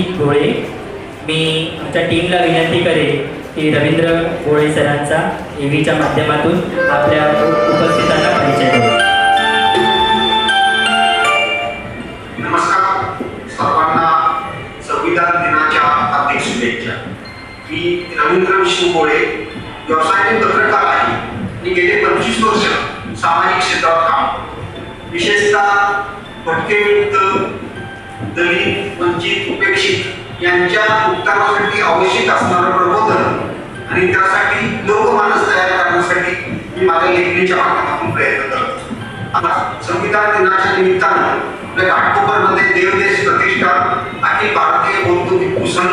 गोळे मी आमच्या टीमला विनंती करेन की रवींद्र गोळे सरांचा एव्हीच्या माध्यमातून आपल्या उपस्थितांना परिचय द्यावा संविधान रवींद्र विष्णू गोळे व्यवसायाचे पत्रकार आहे. गेले पंचवीस वर्ष सामाजिक क्षेत्रात काम. विशेषतः भटके दलित वंचित उपेक्षित यांच्या उत्तरासाठी आवश्यक असणारं प्रबोधन. आणि त्यासाठी लोकमानस तयार करण्यासाठी मी माझ्या लेखणीच्या माध्यमातून प्रयत्न करतो आता संविधान दिनाच्या निमित्तानं आपल्या घाटकोपरमध्ये देवदेश प्रतिष्ठा अखिल भारतीय बौद्ध भिक्खू संघ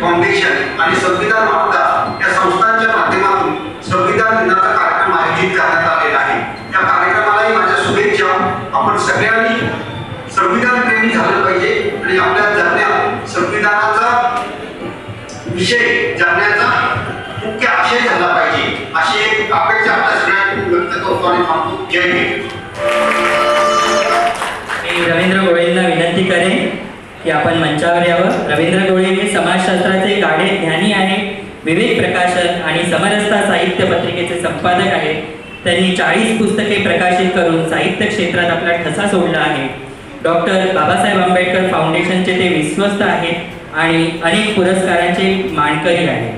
फाउंडेशन आणि संविधान वार्ता या संस्थांच्या माध्यमातून संविधान दिनाचा कार्यक्रम आयोजित करण्यात आलेला आहे. या कार्यक्रमालाही माझ्या शुभेच्छा. आपण सगळ्यांनी संविधान प्रेमी झालं पाहिजे आणि आपल्या जगण्यात संविधानाचा विषय जगण्याचा मुख्य आशय झाला पाहिजे. अशी एक अपेक्षा आपल्या सगळ्यांनी व्यक्त करतो आणि थांबतो. जय हिंद. रवींद्र गोळेंना विनंती करेन की आपण मंचावर यावं. रवींद्र गोळे हे समाजशास्त्राचे गाढे ज्ञानी आहे विवेक प्रकाशन आणि समरसता साहित्य पत्रिकेचे संपादक आहेत. त्यांनी चाळीस पुस्तके प्रकाशित करून साहित्य क्षेत्रात आपला ठसा सोडला आहे. डॉक्टर बाबासाहेब आंबेडकर फाउंडेशनचे ते विश्वस्त आहेत आणि अनेक पुरस्कारांचे मानकरी आहेत.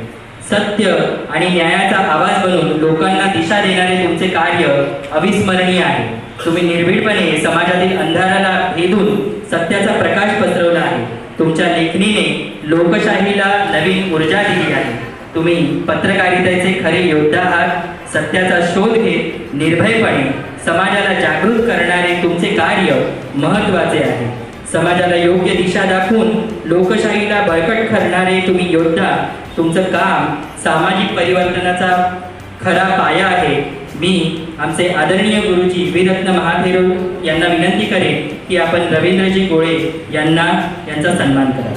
सत्य आणि न्यायाचा आवाज बनून लोकांना दिशा देणारे तुमचे कार्य अविस्मरणीय आहे. तुम्ही निर्भीडपणे समाजातील अंधाराला भेदून सत्याचा प्रकाश पसरवला आहे. तुमच्या लेखणीने लोकशाहीला नवीन ऊर्जा दिली आहे. तुम्ही पत्रकारितेचे खरे योद्धा आहात सत्याचा शोध घेत निर्भयपणे समाजाला जागृत करणारे तुमचे कार्य महत्त्वाचे आहे. समाजाला योग्य दिशा दाखवून लोकशाहीला बळकट करणारे तुम्ही योद्धा तुमचं काम सामाजिक परिवर्तनाचा खरा पाया आहे. मी आमचे आदरणीय गुरुजी विरत्न महाथेरो यांना विनंती करेन की आपण रवींद्रजी गोळे यांना यांचा सन्मान करा